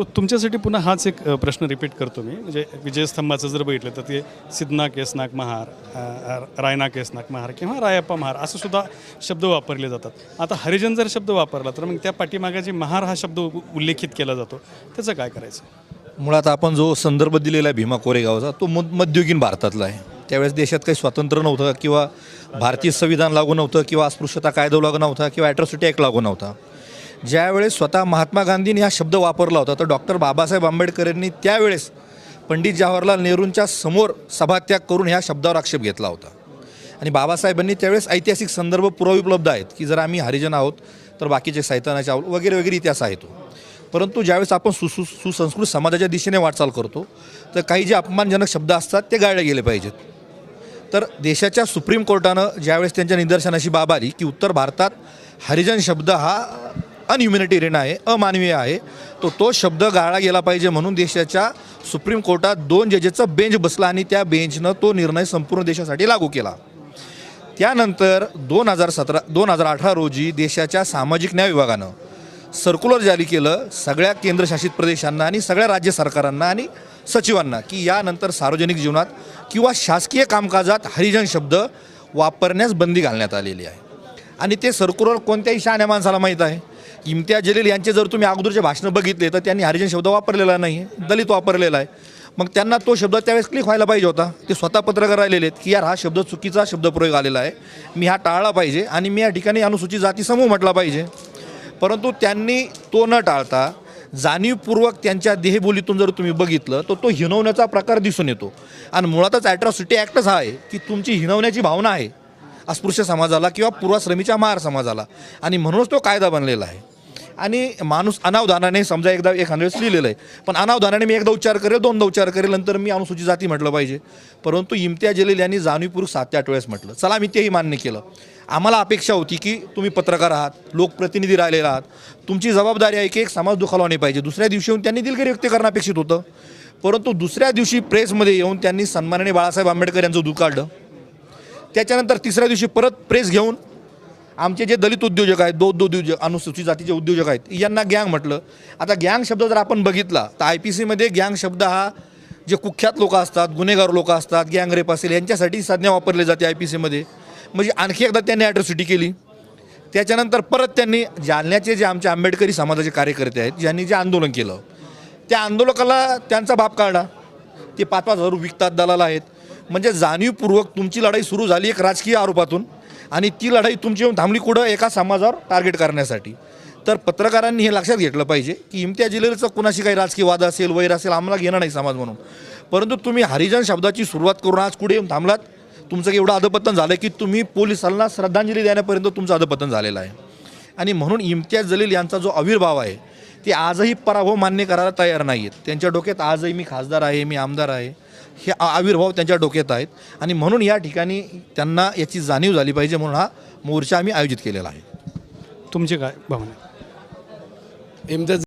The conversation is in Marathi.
तुमच्यासाठी पुन्हा हाच एक प्रश्न रिपीट करतो मी. म्हणजे विजयस्तंभाचं जर बघितलं तर ते सिद्धना केसनाक महार रायना केसनाक महार किंवा रायप्पा महार असं सुद्धा शब्द वापरले जातात. आता हरिजन जर शब्द वापरला तर मग त्या पाठीमागाची महार हा शब्द उ- उल्लेखित केला जातो त्याचं काय करायचं? मुळात आपण जो संदर्भ दिलेला आहे भीमा कोरेगावचा तो मध मध्ययुगीन भारतातला आहे. त्यावेळेस देशात काही स्वातंत्र्य नव्हतं किंवा भारतीय संविधान लागू नव्हतं किंवा अस्पृश्यता कायदा लागू नव्हता किंवा ॲट्रॉसिटी ॲक्ट लागू नव्हता. ज्यावेळेस स्वतः महात्मा गांधींनी हा शब्द वापरला होता तर डॉक्टर बाबासाहेब आंबेडकर यांनी त्यावेळेस पंडित जवाहरलाल नेहरूंच्या समोर सभात्याग करून ह्या शब्दावर आक्षेप घेतला होता. आणि बाबासाहेबांनी त्यावेळेस ऐतिहासिक संदर्भ पुरावे उपलब्ध आहेत की जर आम्ही हरिजन आहोत तर बाकीचे सैतानाचे आहोत वगैरे वगैरे इतिहास आहे तो. परंतु ज्यावेळेस आपण सुसु सुसंस्कृत समाजाच्या दिशेने वाटचाल करतो तर काही जे अपमानजनक शब्द असतात ते गाळले गेले पाहिजेत. तर देशाच्या सुप्रीम कोर्टानं ज्यावेळेस त्यांच्या निदर्शनाशी बाब आली की उत्तर भारतात हरिजन शब्द हा अनह्युमॅनिटेरियन आहे अमानवीय आहे. तो तो शब्द गाळला गेला पाहिजे म्हणून देशाच्या सुप्रीम कोर्टात दोन जजेसचा बेंच बसला आणि त्या बेंचनं तो निर्णय संपूर्ण देशासाठी लागू केला. त्यानंतर दोन हजार सतरा दोन हजार अठरा रोजी देशाच्या सामाजिक न्याय विभागानं सर्क्युलर जारी केलं सगळ्या केंद्रशासित प्रदेशांना आणि सगळ्या राज्य सरकारांना आणि सचिवांना की यानंतर सार्वजनिक जीवनात किंवा शासकीय कामकाजात हरिजन शब्द वापरण्यास बंदी घालण्यात आलेली आहे. आणि ते सर्क्युलर कोणत्याही शहाण्या माणसाला माहीत आहे? इम्तियाज जलील यांचे जर तुम्ही अगोदरचे भाषणं बघितले तर त्यांनी हरिजन शब्द वापरलेला नाही आहे दलित वापरलेला आहे. मग त्यांना तो शब्द त्यावेळेस क्लिक व्हायला पाहिजे होता. ते स्वतः पत्रकार राहिलेले आहेत की यार हा शब्द चुकीचा शब्दप्रयोग आलेला आहे. मी हा टाळला पाहिजे आणि मी या ठिकाणी अनुसूचित जाती समूह म्हटला पाहिजे. परंतु त्यांनी तो न टाळता जाणीवपूर्वक त्यांच्या देहबोलीतून जर तुम्ही बघितलं तर तो हिनवण्याचा प्रकार दिसून येतो. आणि मुळातच ॲट्रॉसिटी ॲक्टच हा आहे की तुमची हिनवण्याची भावना आहे अस्पृश्य समाजाला किंवा पूर्वाश्रमीच्या महार समाजाला. आणि म्हणूनच तो कायदा बनलेला आहे. आणि माणूस अनावधानाने समजा एकदा एखाद्या वेळेस लिहिलेलं आहे. पण अनावधानाने मी एकदा उच्चार करेल दोनदा उच्चार करेल नंतर मी अनुसूचित जाती म्हटलं पाहिजे. परंतु इम्तियाज जलील यांनी जाणीवपूर्वक सात ते आठ वेळेस म्हटलं. चला मी तेही मान्य केलं. आम्हाला अपेक्षा होती की तुम्ही पत्रकार आहात लोकप्रतिनिधी राहिलेला आहात. तुमची जबाबदारी आहे की एक समाज दुखावला नाही पाहिजे. दुसऱ्या दिवशी येऊन त्यांनी दिलगिरी व्यक्त करणं अपेक्षित होतं. परंतु दुसऱ्या दिवशी प्रेसमध्ये येऊन त्यांनी सन्मानाने बाळासाहेब आंबेडकर यांचं दुखाडलं त्याच्यानंतर तिसऱ्या दिवशी परत प्रेस घेऊन आमचे जे दलित उद्योजक आहेत बौद्ध उद्योजक अनुसूचित जातीचे उद्योजक आहेत यांना गँग म्हटलं. आता गँग शब्द जर आपण बघितला तर आय पी सीमध्ये गँग शब्द हा जे कुख्यात लोक असतात गुन्हेगार लोक असतात गँग रेप असेल यांच्यासाठी संज्ञा वापरली जाते आय पी सीमध्ये म्हणजे आणखी एकदा त्यांनी ॲट्रॉसिटी केली. त्याच्यानंतर परत त्यांनी जालन्याचे जे आमचे आंबेडकरी समाजाचे कार्यकर्ते आहेत ज्यांनी जे आंदोलन केलं त्या आंदोलकाला त्यांचा बाप काढला. ते पाच पाच हजार विकतात दलाल आहेत. म्हणजे जाणीवपूर्वक तुमची लढाई सुरू झाली एक राजकीय आरोपातून. आणि ती लढाई तुमची येऊन थांबली कुठं? एका समाजावर टार्गेट करण्यासाठी. तर पत्रकारांनी हे लक्षात घेतलं पाहिजे की इम्तियाज जलीलचं कुणाशी काही राजकीय वाद असेल वैर असेल आम्हाला घेणं नाही समाज म्हणून. परंतु तुम्ही हरिजन शब्दाची सुरुवात करून आज कुठे येऊन थांबलात? तुमचं एवढं अधपतन झालं की तुम्ही पोलिसांना श्रद्धांजली देण्यापर्यंत तुमचं अधपतन झालेलं आहे. आणि म्हणून इम्तियाज जलील यांचा जो आविर्भाव आहे ते आजही पराभव मान्य करायला तयार नाही आहेत त्यांच्या डोक्यात आजही मी खासदार आहे मी आमदार आहे. हे आविर्भाव त्यांच्या डोक्यात आहेत. आणि म्हणून या ठिकाणी त्यांना याची जाणीव झाली पाहिजे म्हणून हा मोर्चा आम्ही आयोजित केलेला आहे. तुमची काय भावना? इम्तियाज